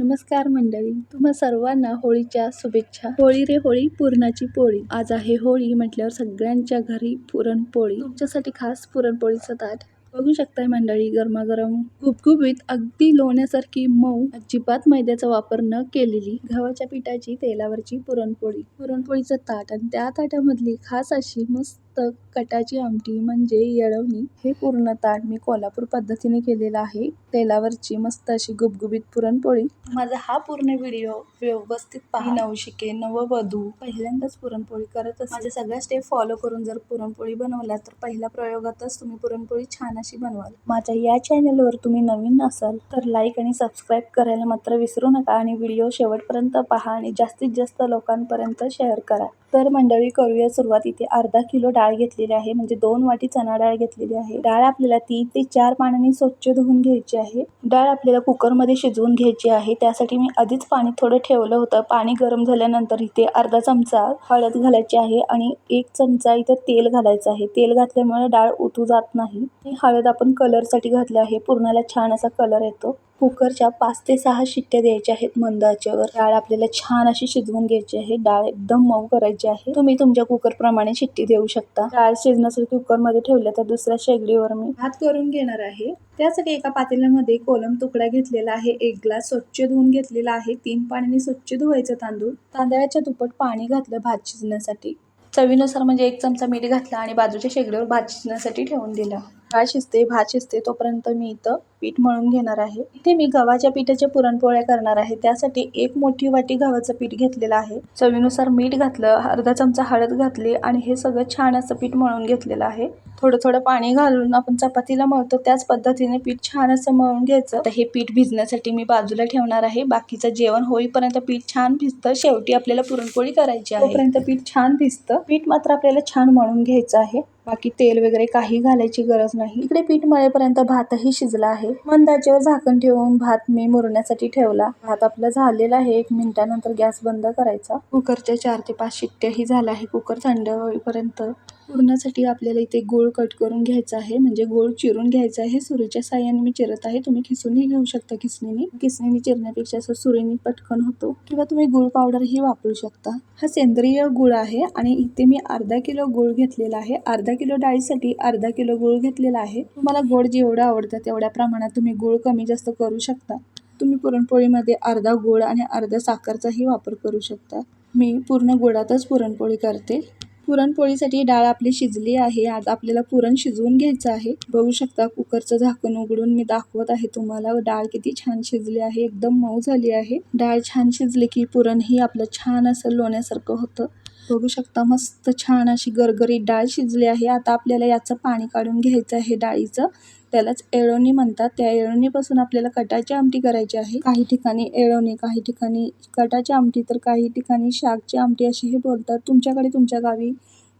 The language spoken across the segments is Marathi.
नमस्कार मंडळी तुम्हा सर्वांना होळीच्या शुभेच्छा. होळी रे होळी पुरणाची पोळी. आज आहे होळी म्हटल्यावर सगळ्यांच्या घरी पुरणपोळी. तुमच्यासाठी खास पुरणपोळीचं ताट. बघू शकताय मंडळी गरमागरम गुबगुबीत अगदी लोण्यासारखी मऊ अजिबात मैद्याचा वापर न केलेली गव्हाच्या पिठाची तेलावरची पुरणपोळी. पुरणपोळीचं ताट आणि त्या ताटामधली खास अशी मस्त कटाची आमटी म्हणजे येळवणी हे पूर्ण ताट मी कोल्हापूर पद्धतीने केलेलं आहे. तेलावरची मस्त अशी गुबगुबीत पुरणपोळी. माझा हा पूर्ण व्हिडिओ व्यवस्थित पहा. नवशिके नववधू पहिल्यांदाच पुरणपोळी करत असते माझ्या सगळ्या स्टेप फॉलो करून जर पुरणपोळी बनवल्या तर पहिल्या प्रयोगातच तुम्ही पुरणपोळी छान अशी बनवाल. माझ्या या चॅनलवर तुम्ही नवीन असाल तर लाईक आणि सबस्क्राईब करायला मात्र विसरू नका आणि व्हिडिओ शेवटपर्यंत पहा आणि जास्तीत जास्त लोकांपर्यंत शेअर करा. तर मंडळी करूया सुरुवात. इथे अर्धा किलो डाळ घेतलेली आहे. म्हणजे दोन वाटी चणा डाळ घेतलेली आहे. डाळ आपल्याला तीन ते चार पाण्याने स्वच्छ धुवून घ्यायची आहे. डाळ आपल्याला कुकरमध्ये शिजवून घ्यायची आहे. त्यासाठी मी आधीच पाणी थोडं ठेवलं होतं. पाणी गरम झाल्यानंतर इथे अर्धा चमचा हळद घालायची आहे आणि एक चमचा इथे तेल घालायचं आहे. तेल घातल्यामुळे डाळ उतू जात नाही. हळद आपण कलरसाठी घातली आहे. पूर्णाला छान असा कलर येतो. कुकरच्या पाच ते सहा शिट्ट्या द्यायच्या आहेत मंद आचेवर डाळ आपल्याला छान अशी शिजवून घ्यायची आहे. डाळ एकदम मऊ करायची आहे. तुम्ही तुमच्या कुकरप्रमाणे शिट्टी देऊ शकता. डाळ शिजण्यासाठी कुकरमध्ये ठेवल्या तर दुसऱ्या शेगडीवर मी भात करून घेणार आहे. त्यासाठी एका पातेल्यामध्ये कोलम तुकडा घेतलेला आहे एक ग्लास स्वच्छ धुवून घेतलेला आहे तीन पाण्याने स्वच्छ धुवायचं तांदूळ. तांदळाच्या दुप्पट पाणी घातलं भात शिजण्यासाठी. चवीनुसार म्हणजे एक चमचा मीठ घातला आणि बाजूच्या शेगडीवर भात शिजण्यासाठी ठेवून दिला. डाळ शिजते भात शिजते तोपर्यंत मी इथं पीठ मळून घेणार आहे. इथे मी गव्हाच्या पिठाच्या पुरणपोळ्या करणार आहे. त्यासाठी एक मोठी वाटी गव्हाचं पीठ घेतलेलं आहे. चवीनुसार मीठ घातलं अर्धा चमचा हळद घातली आणि हे सगळं छान असं पीठ मळून घेतलेलं आहे. थोडं थोडं पाणी घालून आपण चपातीला मळतो. त्याच पद्धतीने पीठ छान असं मळून घ्यायचं. तर हे पीठ भिजण्यासाठी मी बाजूला ठेवणार आहे. बाकीचं जेवण होईपर्यंत पीठ छान भिजतं. शेवटी आपल्याला पुरणपोळी करायची आहे. तोपर्यंत पीठ छान भिजतं. पीठ मात्र आपल्याला छान मळून घ्यायचं आहे. बाकी तेल वगैरे काही घालायची गरज नाही. इकडे पीठ मळेपर्यंत भातही शिजला आहे. मंदाच्यावर झाकण ठेवून भात मी मुरण्यासाठी ठेवला. भात आपला झालेला आहे. एक मिनिटानंतर गॅस बंद करायचा. कुकरच्या चार ते पाच शिट्ट्याही झाल्या आहे कुकर थंड होईपर्यंत पुरणासाठी आपल्याला इथे गोळ कट करून घ्यायचा आहे. म्हणजे गोळ चिरून घ्यायचा आहे. सुरीच्या साह्याने मी चिरत आहे. तुम्ही खिसूनही घेऊ शकता किसणीने किसणीने चिरण्यापेक्षा असं सुरीने पटकन होतो. किंवा तुम्ही गुळ पावडरही वापरू शकता. हा सेंद्रिय गुळ आहे आणि इथे मी अर्धा किलो गुळ घेतलेला आहे. अर्धा किलो डाळीसाठी अर्धा किलो गुळ घेतलेला आहे. तुम्हाला गोड जेवढं आवडतं तेवढ्या प्रमाणात तुम्ही गुळ कमी जास्त करू शकता. तुम्ही पुरणपोळीमध्ये अर्धा गुळ आणि अर्धा साखरचाही वापर करू शकता. मी पूर्ण गुळातच पुरणपोळी करते. पुरणपोळीसाठी डाळ आपली शिजली आहे. आज आपल्याला पुरण शिजवून घ्यायचं आहे. बघू शकता कुकरचं झाकण उघडून मी दाखवत आहे तुम्हाला. डाळ किती छान शिजली आहे. एकदम मऊ झाली आहे. डाळ छान शिजली की पुरण ही आपलं छान असं लोण्यासारखं होतं. बघू शकता. मस्त छान अशी गरगरीत डाळ शिजली आहे. आता आपल्याला याचं पाणी काढून घ्यायचं आहे डाळीचं. त्यालाच एळवणी म्हणतात. त्या एळवणीपासून आपल्याला कटाची आमटी करायची आहे. काही ठिकाणी एळवणी काही ठिकाणी कटाची आमटी तर काही ठिकाणी शाकची आमटी अशी हे बोलतात. तुमच्याकडे तुमच्या गावी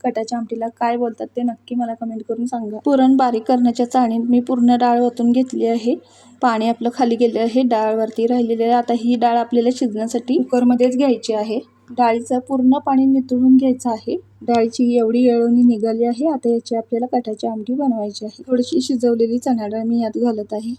कटाच्या आमटीला काय बोलतात ते नक्की मला कमेंट करून सांगा. पुरण बारीक करण्याच्या चाळणीत मी पूर्ण डाळ ओतून घेतली आहे. पाणी आपलं खाली गेलं आहे. डाळवरती राहिलेले राहिलेली आहे. आता ही डाळ आपल्याला शिजण्यासाठी कुकरमध्येच घ्यायची आहे. डाळीचं पूर्ण पाणी नितळून घ्यायचं आहे. डाळीची एवढी येळवणी निघाली आहे आता याची आपल्याला कटाची आमटी बनवायची आहे. थोडीशी शिजवलेली चणा डाळ मी यात घालत आहे.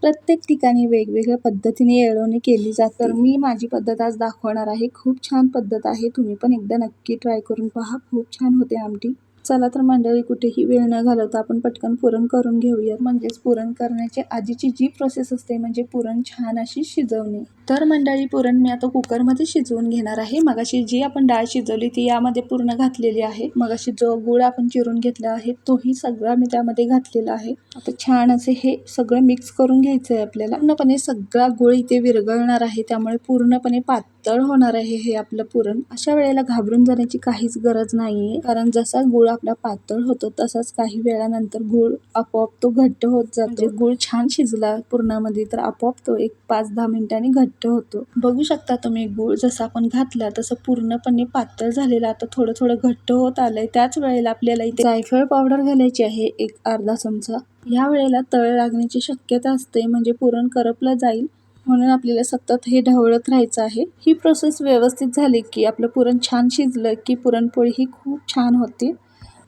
प्रत्येक ठिकाणी वेगवेगळ्या पद्धतीने येळवणी केली जाते. तर मी माझी पद्धत आज दाखवणार आहे. खूप छान पद्धत आहे. तुम्ही पण एकदा नक्की ट्राय करून पहा. खूप छान होते आमटी. चला तर मंडळी कुठेही वेळ न घालवता आपण पटकन पुरण करून घेऊयात. म्हणजेच पुरण करण्याची आधीची जी प्रोसेस असते म्हणजे पुरण छान अशी शिजवणे. तर मंडळी पुरण मी आता कुकरमध्ये शिजवून घेणार आहे. मगाशी जी आपण डाळ शिजवली ती यामध्ये पूर्ण घातलेली आहे. मगाशी जो गुळ आपण चिरून घेतला आहे तोही सगळा मी त्यामध्ये घातलेला आहे. आता छान असे हे सगळं मिक्स करून घ्यायचं आहे आपल्याला. पूर्णपणे सगळा गुळ इथे विरघळणार आहे त्यामुळे पूर्णपणे पात पातळ होणार आहे हे आपलं पुरण. अशा वेळेला घाबरून जाण्याची काहीच गरज नाहीये. कारण जसा गुळ आपला पातळ होतो तसाच काही वेळानंतर गुळ आपोआप तो घट्ट होत जातो. गुळ छान शिजला पुरणामध्ये तर आपोआप तो एक पाच दहा मिनिटांनी घट्ट होतो. बघू शकता तुम्ही गुळ जसा आपण घातला तसं पूर्णपणे पातळ झालेला आता थोडं थोडं घट्ट होत आलंय. त्याच वेळेला आपल्याला इथे जायफळ पावडर घालायची आहे एक अर्धा चमचा. या वेळेला तळ लागण्याची शक्यता असते म्हणजे पुरण करपलं जाईल. म्हणून आपल्याला सतत हे ढवळत राहायचं आहे. ही प्रोसेस व्यवस्थित झाली की आपलं पुरण छान शिजलं की पुरणपोळी ही खूप छान होते.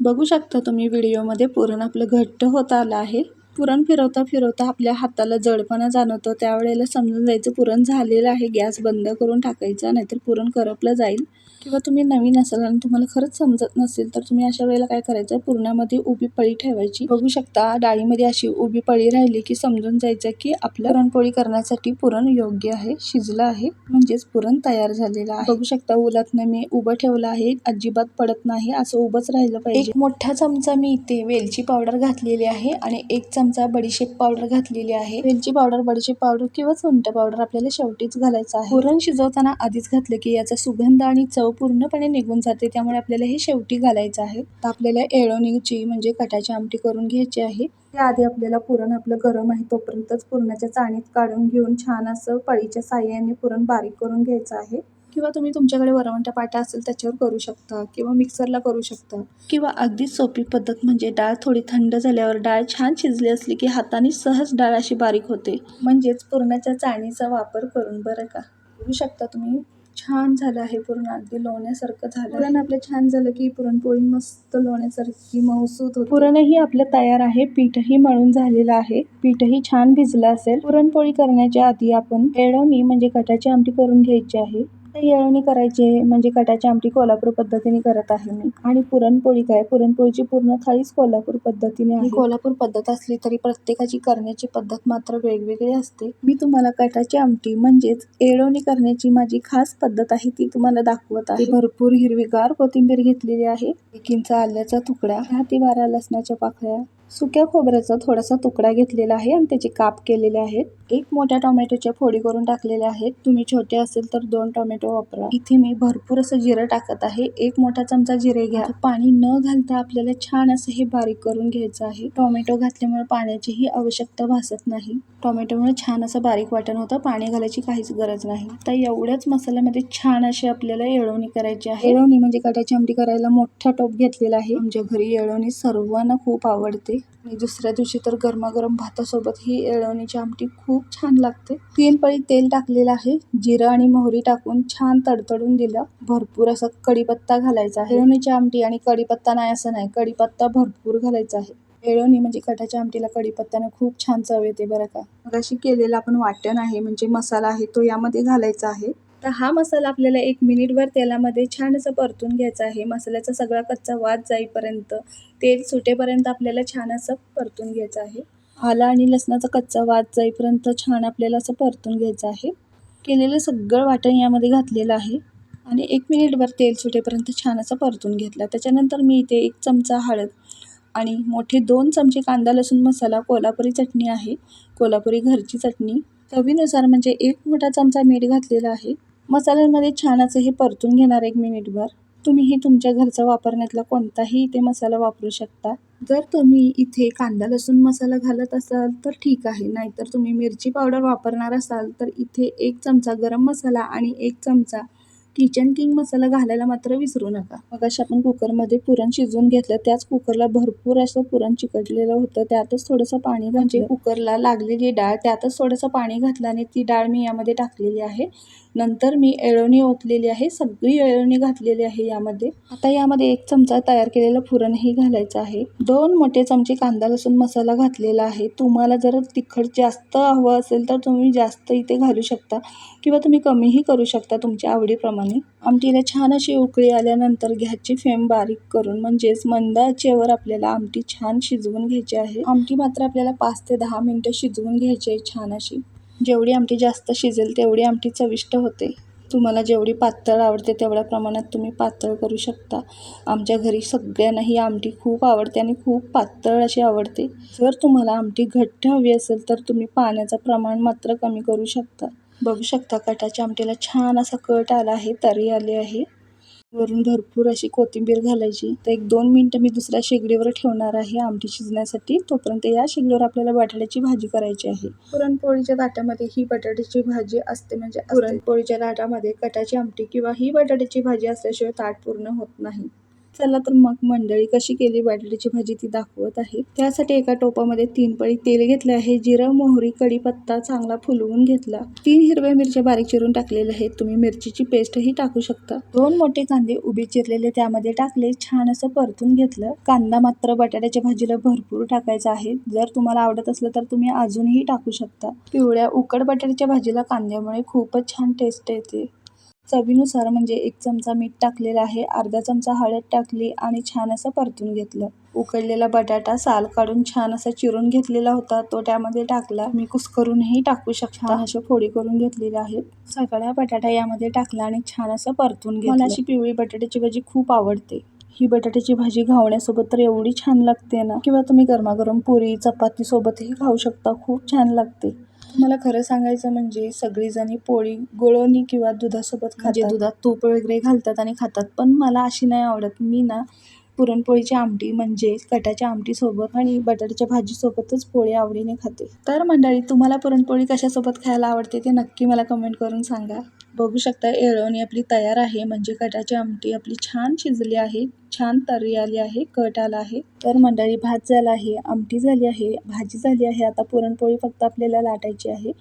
बघू शकता तुम्ही व्हिडिओमध्ये पुरण आपलं घट्ट होत आलं आहे. पुरण फिरवता फिरवता आपल्या हाताला जडपणा जाणवतो. त्यावेळेला समजून जायचं पुरण झालेलं आहे. गॅस बंद करून टाकायचा नाहीतर पुरण करपलं जाईल. किंवा तुम्ही नवीन असाल आणि तुम्हाला खरंच समजत नसेल तर तुम्ही अशा वेळेला काय करायचं? पुरणामध्ये उभी पळी ठेवायची. बघू शकता डाळीमध्ये अशी उभी पळी राहिली की समजून जायचं की आपलं पुरणपोळी करण्यासाठी पुरण योग्य आहे शिजलं आहे म्हणजेच पुरण तयार झालेलं आहे. बघू शकता उलातनं मी उभं ठेवलं आहे अजिबात पडत नाही असं उभंच राहिलं पाहिजे. एक मोठा चमचा मी इथे वेलची पावडर घातलेली आहे आणि एक चमचा बडीशेप पावडर घातलेली आहे. वेलची पावडर बडीशेप पावडर किंवा सुंट पावडर आपल्याला शेवटीच घालायचं आहे. पुरण शिजवताना आधीच घातलं की याचा सुगंध आणि चव पूर्णपणे निघून जाते. त्यामुळे आपल्याला हे शेवटी घालायचं आहे. तर आपल्याला एळवणीची म्हणजे कटाची आमटी करून घ्यायची आहे. त्याआधी आपल्याला पुरण आपलं गरम आहे तोपर्यंतच पुरणाच्या चाणीत काढून घेऊन छान असं पळीच्या साह्याने पुरण बारीक करून घ्यायचं आहे. किंवा तुम्ही तुमच्याकडे वरवंटा पाटा असेल त्याच्यावर करू शकता किंवा मिक्सरला करू शकता. किंवा अगदी सोपी पद्धत म्हणजे डाळ थोडी थंड झाल्यावर डाळ छान शिजली असली की हाताने सहज डाळ अशी बारीक होते. म्हणजेच पुरणाच्या चाळणीचा वापर करून बरं का? करू शकता तुम्ही. छान झालं आहे पूर्ण. अगदी लोण्यासारखं झालं. पुरण आपलं छान झालं की पुरणपोळी मस्त लोण्यासारखी मऊसूत होते. पुरणही आपलं तयार आहे. पीठही मळून झालेलं आहे. पीठही छान भिजलं असेल. पुरणपोळी करण्याच्या आधी आपण एळवणी म्हणजे कटाची आमटी करून घ्यायची आहे. तर येळवणी करायची आहे म्हणजे कटाची आमटी कोल्हापूर पद्धतीने करत आहे मी. आणि पुरणपोळी काय? पुरणपोळीची पूर्ण थाळीच कोल्हापूर पद्धतीने आहे. कोल्हापूर पद्धत असली तरी प्रत्येकाची करण्याची पद्धत मात्र वेगवेगळी असते. मी तुम्हाला कटाची आमटी म्हणजेच येळवणी करण्याची माझी खास पद्धत आहे ती तुम्हाला दाखवत आहे. भरपूर हिरवीगार कोथिंबीर घेतलेली आहे. एक इंच आल्याचा तुकडा दहा ते बारा लसणाच्या पाकळ्या सुक्या खोबऱ्याचा थोडासा तुकडा घेतलेला आहे आणि त्याचे काप केलेले आहेत एक मोठ्या टोमॅटोच्या फोडी करून टाकलेल्या आहेत. तुम्ही छोटे असेल तर दोन टोमॅटो वापरा. इथे मी भरपूर असं जिरं टाकत आहे. एक मोठा चमचा जिरे घ्या. पाणी न घालता आपल्याला छान असं हे बारीक करून घ्यायचं आहे. टोमॅटो घातल्यामुळे पाण्याचीही आवश्यकता भासत नाही. टोमॅटोमुळे छान असं बारीक वाटण होतं. पाणी घालायची काहीच गरज नाही. आता एवढ्याच मसाल्यामध्ये छान अशी आपल्याला येळवणी करायची आहे. येळवणी म्हणजे कटाची आमटी करायला मोठा टोप घेतलेला आहे. आमच्या घरी येळवणी सर्वांना खूप आवडते. आणि दुसऱ्या दिवशी तर गरमागरम भातासोबत ही येळवणीची आमटी खूप छान लागते. तीन पळी तेल टाकलेलं आहे. जिरं आणि मोहरी टाकून छान तडतडून दिलं. भरपूर असा कढीपत्ता घालायचा आहे. येळवणीची आमटी आणि कढीपत्ता नाही असं नाही. कढीपत्ता भरपूर घालायचा आहे. येळवणी म्हणजे कटाच्या आमटीला कढीपत्त्याने खूप छान चव येते बरं का. मग अशी केलेलं आपण वाटण आहे म्हणजे मसाला आहे तो यामध्ये घालायचा आहे. तर हा मसाला आपल्याला एक मिनिटभर तेलामध्ये छान असं परतून घ्यायचा आहे. मसाल्याचा सगळा कच्चा वाद जाईपर्यंत तेल सुटेपर्यंत आपल्याला छान असं परतून घ्यायचं आहे. आला आणि लसणाचा कच्चा वाद जाईपर्यंत छान आपल्याला असं परतून घ्यायचं आहे. केलेलं सगळं वाटण यामध्ये घातलेलं आहे आणि एक मिनिटभर तेल सुटेपर्यंत छान असं परतून घेतला. त्याच्यानंतर मी इथे एक चमचा हळद आणि मोठे दोन चमचे कांदा लसूण मसाला कोल्हापुरी चटणी आहे. कोल्हापुरी घरची चटणी. चवीनुसार म्हणजे एक मोठा चमचा मीठ घातलेला आहे. मसाल्यांमध्ये छान असं हे परतून घेणार एक मिनिटभर. तुम्ही तुमच्या घरचा वापरण्यातला कोणताही इथे मसाला वापरू शकता. जर तुम्ही इथे कांदा लसूण मसाला घालत असाल तर ठीक आहे. नाहीतर तुम्ही मिरची पावडर वापरणार असाल तर इथे एक चमचा गरम मसाला आणि एक चमचा किचन किंग मसाला घालायला मात्र विसरू नका. मग अशा आपण कुकरमध्ये पुरण शिजवून घेतलं. त्याच कुकरला भरपूर असं पुरण चिकटलेलं होतं. त्यातच थोडंसं पाणी म्हणजे कुकरला लागलेली डाळ त्यातच थोडंसं पाणी घातलं आणि ती डाळ मी यामध्ये टाकलेली आहे. नंतर मी एळवणी ओतलेली आहे सगळी एळवणी घातलेली आहे यामध्ये. आता यामध्ये एक चमचा तयार केलेलं पुरणही घालायचं आहे. दोन मोठे चमचे कांदा लसूण मसाला घातलेला आहे. तुम्हाला जर तिखट जास्त हवं असेल तर तुम्ही जास्त इथे घालू शकता किंवा तुम्ही कमीही करू शकता तुमच्या आवडीप्रमाणे. आमटीला छान अशी उकळी आल्यानंतर गॅसची फ्लेम बारीक करून म्हणजेच मंद आचेवर आपल्याला आमटी छान शिजवून घ्यायची आहे. आमटी मात्र आपल्याला पाच ते दहा मिनटं शिजवून घ्यायची आहे छान अशी. जेवढी आमटी जास्त शिजेल तेवढी आमटी चविष्ट होते. तुम्हाला जेवढी पातळ आवडते तेवढ्या प्रमाणात तुम्ही पातळ करू शकता. आमच्या घरी सगळ्यांना ही आमटी खूप आवडते आणि खूप पातळ अशी आवडते. जर तुम्हाला आमटी घट्ट हवी असेल तर तुम्ही पाण्याचं प्रमाण मात्र कमी करू शकता. बघू शकता कटाच्या आमटीला छान असा कट आला आहे तरी आली आहे. वरून भरपूर अशी कोथिंबीर घालायची. तर एक दोन मिनटं मी दुसऱ्या शेगडीवर ठेवणार आहे आमटी शिजण्यासाठी. तोपर्यंत या शेगडीवर आपल्याला बटाट्याची भाजी करायची आहे. पुरणपोळीच्या ताटामध्ये ही बटाट्याची भाजी असते म्हणजे पुरणपोळीच्या ताटामध्ये कटाची आमटी किंवा ही बटाट्याची भाजी असल्याशिवाय ताट पूर्ण होत नाही. चला तर मग मंडळी कशी केली बटाट्याची भाजी ती दाखवत आहे. त्यासाठी एका टोपामध्ये तीन पळी तेल घेतले आहे. जिरं मोहरी कढीपत्ता चांगला फुलवून घेतला. तीन हिरव्या मिरच्या बारीक चिरून टाकलेल्या आहेत. तुम्ही मिरचीची पेस्टही टाकू शकता. दोन मोठे कांदे उभे चिरलेले त्यामध्ये टाकले. छान असं परतून घेतलं. कांदा मात्र बटाट्याच्या भाजीला भरपूर टाकायचा आहे. जर तुम्हाला आवडत असलं तर तुम्ही अजूनही टाकू शकता. पिवळ्या उकड बटाट्याच्या भाजीला कांद्यामुळे खूपच छान टेस्ट येते. चवीनुसार म्हणजे एक चमचा मीठ टाकलेला आहे अर्धा चमचा हळद टाकली आणि छान असं परतून घेतलं. उकडलेला बटाटा साल काढून छान असा चिरून घेतलेला होता तो त्यामध्ये टाकला. मी कुस्करूनही टाकू शकता. अशा फोडी करून घेतलेल्या आहेत सगळ्या बटाटा यामध्ये टाकला आणि छान असं परतून घेतलं. मला अशी पिवळी बटाट्याची भाजी खूप आवडते. ही बटाट्याची भाजी घावण्यासोबत तर एवढी छान लागते ना? किंवा तुम्ही गरमागरम पुरी चपाती सोबतही खाऊ शकता. खूप छान लागते. मला खरं सांगायचं म्हणजे सगळीजणी पोळी गुळवणी किंवा दुधासोबत खाते दुधात तूप वगैरे घालतात आणि खातात. पण मला अशी नाही आवडत. मी ना पुरणपोळीची आमटी म्हणजे कटाच्या आमटीसोबत आणि बटाट्याच्या भाजीसोबतच पोळी आवडीने खाते. तर मंडळी तुम्हाला पुरणपोळी कशासोबत खायला आवडते ते नक्की मला कमेंट करून सांगा. बघू शकता येळवणी आपली तयार आहे. म्हणजे कटाची आमटी आपली छान शिजली आहे छान तर्री आली आहे कट आला आहे. तर मंडळी भात झाला आहे आमटी झाली आहे भाजी झाली आहे. आता पुरणपोळी फक्त आपल्याला लाटायची आहे.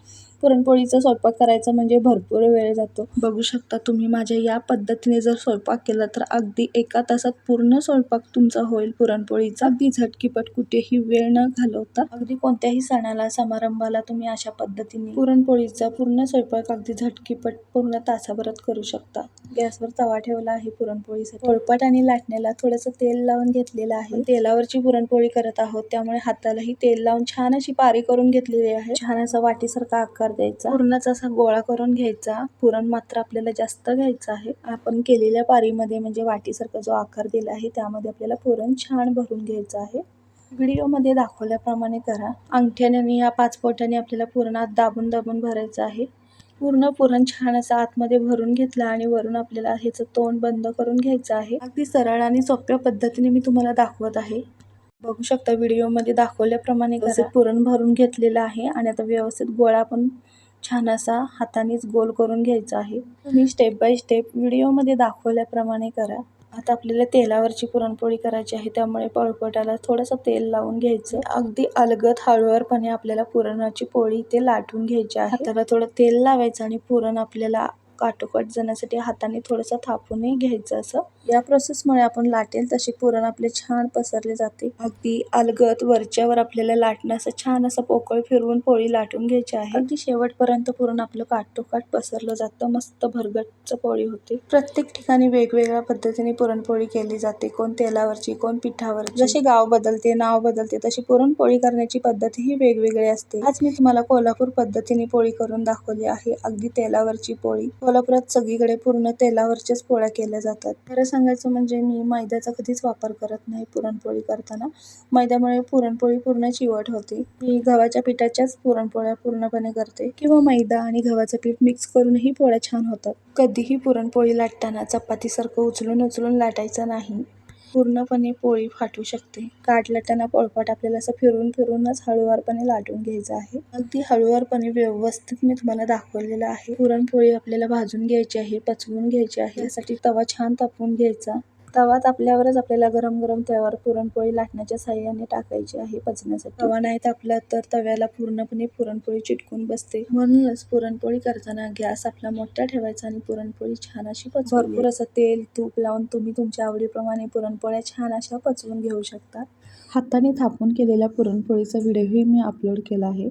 पुरणपोळीचा स्वयंपाक करायचा म्हणजे भरपूर वेळ जातो. बघू शकता तुम्ही माझ्या या पद्धतीने जर स्वयंपाक केला तर अगदी एका तासात पूर्ण स्वयंपाक तुमचा होईल पुरणपोळीचा. अगदी झटकीपट कुठेही वेळ न घालवता. अगदी कोणत्याही सणाला समारंभाला तुम्ही अशा पद्धतीने पुरणपोळीचा पूर्ण स्वयंपाक अगदी झटकीपट पूर्ण पूर्ण तासाभरात करू शकता. गॅसवर तवा ठेवला आहे पुरणपोळीसाठी पोळपाट आणि लाटण्याला थोडंसं तेल लावून घेतलेलं आहे. तेलावरची पुरणपोळी करत आहोत त्यामुळे हातालाही तेल लावून छान अशी पारी करून घेतलेली आहे. छान असा वाटीसारखा आकार द्यायचा. पूर्णच असा गोळा करून घ्यायचा. पुरण मात्र आपल्याला जास्त घ्यायचं आहे. आपण केलेल्या पारीमध्ये म्हणजे वाटीसारखा जो आकार दिला आहे त्यामध्ये आपल्याला पुरण छान भरून घ्यायचं आहे. व्हिडिओमध्ये दाखवल्याप्रमाणे करा. अंगठ्याने आणि या पाच बोटाने आपल्याला पुरणात दाबून दाबून भरायचं आहे. पूर्ण पुरण छान असं आतमध्ये भरून घेतलं आणि वरून आपल्याला ह्याचं तोंड बंद करून घ्यायचं आहे. अगदी सरळ आणि सोप्या पद्धतीने मी तुम्हाला दाखवत आहे. बघू शकता व्हिडिओमध्ये दाखवल्याप्रमाणे कसं पुरण भरून घेतलेलं आहे आणि आता व्यवस्थित गोळा पण छान असा हातानेच गोल करून घ्यायचा आहे. तुम्ही स्टेप बाय स्टेप व्हिडिओमध्ये दाखवल्याप्रमाणे करा. आता आपल्याला तेलावरची पुरणपोळी करायची आहे त्यामुळे पोळपाटाला थोडंसं तेल लावून घ्यायचं. अगदी अलगद हळूवारपणे आपल्याला पुरणाची पोळी ते लाटून घ्यायची आहे. त्याला थोडं तेल लावायचं आणि पुरण आपल्याला काटोकाट जाण्यासाठी हाताने थोडंसं थापूनही घ्यायचं असं. या प्रोसेसमुळे आपण लाटेल तसे पुरण आपले छान पसरले जाते. अगदी अलगत वरच्यावर आपल्याला लाटणं असं छान असं पोकळ फिरवून पोळी लाटून घ्यायची आहे. अगदी शेवटपर्यंत पुरण आपलं काटोकाट पसरलं जातं. मस्त भरगटचं पोळी होते. प्रत्येक ठिकाणी वेगवेगळ्या पद्धतीने पुरणपोळी केली जाते. कोण तेलावरची कोण पिठावर जसे गाव बदलते नाव बदलते तशी पुरणपोळी करण्याची पद्धतही वेगवेगळी असते. आज मी तुम्हाला कोल्हापूर पद्धतीने पोळी करून दाखवली आहे. अगदी तेलावरची पोळी. कोल्हापुरात सगळीकडे पूर्ण तेलावरच्याच पोळ्या केल्या जातात. खरं सांगायचं म्हणजे मी मैद्याचा कधीच वापर करत नाही पुरणपोळी करताना. मैद्यामुळे पुरणपोळी पूर्ण चिवट होते. मी गव्हाच्या पिठाच्याच पुरणपोळ्या पूर्णपणे करते. किंवा मैदा आणि गव्हाचं पीठ मिक्स करूनही पोळ्या छान होतात. कधीही पुरणपोळी लाटताना चपातीसारखं उचलून उचलून लाटायचं नाही. पूर्णपणे पोळी फाटू शकते. काठ पोळपाट आपल्याला असं फिरून फिरूनच हळूवारपणे लाटून घ्यायचं आहे. अगदी हळूवारपणे व्यवस्थित मी तुम्हाला दाखवलेलं आहे. पुरणपोळी आपल्याला भाजून घ्यायची आहे पचवून घ्यायची आहे. यासाठी तवा छान तापवून घ्यायचा. तवा तापल्यावरच आपल्याला गरम गरम तव्यावर पुरणपोळी लाटण्याच्या साह्याने टाकायची आहे पचण्यासाठी तवा नाही तापला तर तव्याला पूर्णपणे पुरणपोळी चिटकून बसते. म्हणूनच पुरणपोळी करताना गॅस आपला मोठा ठेवायचा आणि पुरणपोळी छान अशी भरपूर असं तेल तूप लावून तुम्ही तुमच्या आवडीप्रमाणे पुरणपोळ्या छान अशा पचवून घेऊ शकता. हाताने थापून केलेल्या पुरणपोळीचा व्हिडिओही मी अपलोड केला आहे.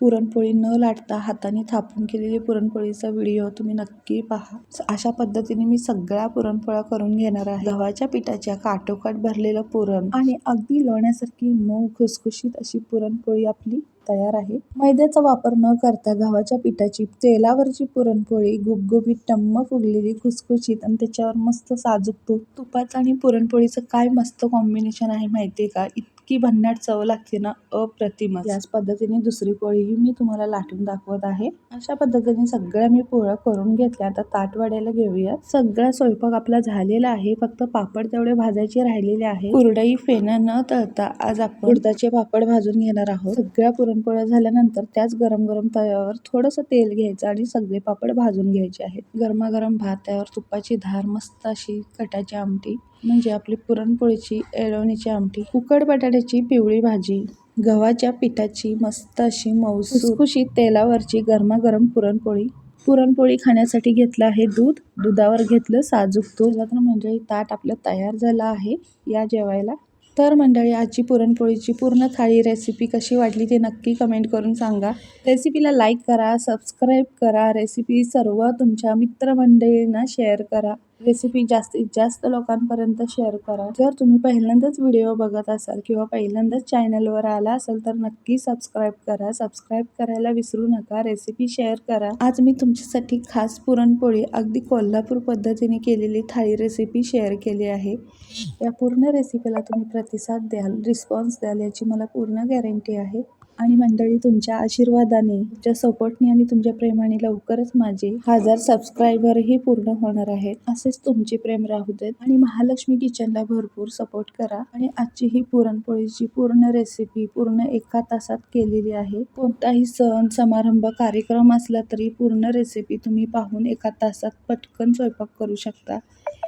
पुरणपोळी न लाटता हाताने थापून केलेली पुरणपोळीचा व्हिडिओ तुम्ही नक्की पहा. अशा पद्धतीने मी सगळ्या पुरणपोळ्या करून घेणार आहे. गव्हाच्या पिठाच्या काटोकाट भरलेलं पुरण आणि अगदी लोण्यासारखी मऊ खुसखुशीत अशी पुरणपोळी आपली तयार आहे. मैद्याचा वापर न करता गव्हाच्या पिठाची तेलावरची पुरणपोळी गुबगुबीत टम्म फुगलेली खुसखुशीत आणि त्याच्यावर मस्त साजूक तूप. तुपाचं आणि पुरणपोळीचं काय मस्त कॉम्बिनेशन आहे माहितीये का? इतकी भन्नाट चव लागते ना अप्रतिम याच पद्धतीने दुसरी पोळीही मी तुम्हाला लाटून दाखवत आहे. अशा पद्धतीने सगळ्या मी पोळ्या करून घेतल्या. आता ताट वाढायला घेऊया. सगळा स्वयंपाक आपला झालेला आहे. फक्त पापड तेवढे भाजायचे राहिलेले आहे कुरडई फेनं न तळता आज आपण उडदाचे पापड भाजून घेणार आहोत. सगळ्या पुरणपोळ्या झाल्यानंतर त्याच गरम गरम तव्यावर थोडंसं तेल घ्यायचं आणि सगळे पापड भाजून घ्यायचे आहेत. गरमागरम भात त्यावर तुपाची धार मस्त अशी कटाची आमटी. म्हणजे आपली पुरणपोळीची एळवणीची आमटी उकड बटाट्याची पिवळी भाजी गव्हाच्या पिठाची मस्त अशी मऊसूर तेलावरची गरमागरम पुरणपोळी. पुरणपोळी खाण्यासाठी घेतलं आहे दूध. दुधावर घेतलं साजूक तूप. चला तर मंडळी ताट आपलं तयार झालं आहे या जेवायला. तर मंडळी आजची पुरणपोळीची पूर्ण थाळी रेसिपी कशी वाटली ते नक्की कमेंट करून सांगा. रेसिपीला लाईक करा सबस्क्राईब करा. रेसिपी सर्व तुमच्या मित्रमंडळींना शेअर करा. रेसिपी जास्तीत जास्त लोकांपर्यंत शेअर करा. जर तुम्ही पहिल्यांदाच व्हिडिओ बघत असाल किंवा पहिल्यांदाच चॅनलवर आला असाल तर नक्की सबस्क्राईब करा. सबस्क्राईब करायला विसरू नका. रेसिपी शेअर करा. आज मी तुमच्यासाठी खास पुरणपोळी अगदी कोल्हापूर पद्धतीने केलेली थाळी रेसिपी शेअर केली आहे. या पूर्ण रेसिपीला तुम्ही प्रतिसाद द्याल रिस्पॉन्स द्याल याची मला पूर्ण गॅरंटी आहे. आणि मंडळी तुमच्या आशीर्वादाने तुमच्या सपोर्टने आणि तुमच्या प्रेमाने लवकरच माझे हजार सबस्क्रायबरही पूर्ण होणार आहेत. असेच तुमचे प्रेम राहू देत आणि महालक्ष्मी किचनला भरपूर सपोर्ट करा आणि आजची ही पुरणपोळीची पूर्ण रेसिपी पूर्ण एका तासात केलेली आहे. कोणताही सण समारंभ कार्यक्रम असला तरी पूर्ण रेसिपी तुम्ही पाहून एका तासात पटकन स्वयंपाक करू शकता.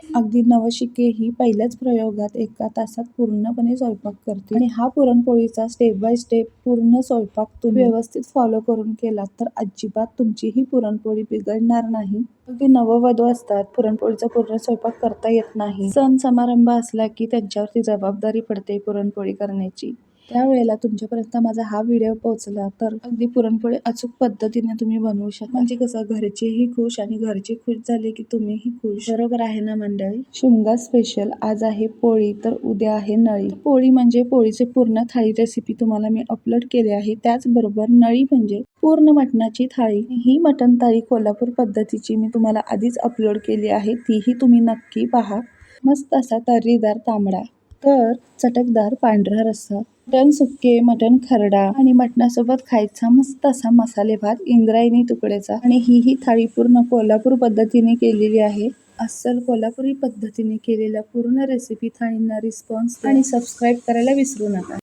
अगदी नवशिके ही पहिल्याच प्रयोगात एका तासात पूर्णपणे स्वयंपाक करते. आणि हा पुरणपोळीचा स्टेप बाय स्टेप पूर्ण स्वयंपाक तुम्ही व्यवस्थित फॉलो करून केलात तर अजिबात तुमची ही पुरणपोळी बिघडणार नाही. अगदी नववधू असतात पुरणपोळीचा पूर्ण स्वयंपाक करता येत नाही. सण समारंभ असला की त्यांच्यावरती जबाबदारी पडते पुरणपोळी करण्याची. त्यावेळेला तुमच्यापर्यंत माझा हा व्हिडिओ पोहोचला तर अगदी पुरणपोळी अचूक पद्धतीने तुम्ही बनवू शकता. म्हणजे कसं घरचेही खुश आणि घरचे खुश झाले की तुम्हीही खुश. बरोबर आहे ना मंडळी? शिमगा स्पेशल आज आहे पोळी तर उद्या आहे नळी. पोळी म्हणजे पोळीचे पूर्ण थाळी रेसिपी तुम्हाला मी अपलोड केली आहे. त्याचबरोबर नळी म्हणजे पूर्ण मटणाची थाळी. ही मटण थाळी कोल्हापूर पद्धतीची मी तुम्हाला आधीच अपलोड केली आहे. तीही तुम्ही नक्की पहा. मस्त असा तर्रीदार तांबडा. तर चटकदार पांढरा रस्सा मटण सुक्के मटण खरडा आणि मटणासोबत खायचा मस्त असा मसाले भात इंद्रायणी तुकड्याचा आणि ही ही थाळी पूर्ण कोल्हापूर पद्धतीने केलेली आहे. अस्सल कोल्हापुरी पद्धतीने केलेल्या पूर्ण रेसिपी थाळींना रिस्पॉन्स आणि सबस्क्राईब करायला विसरू नका.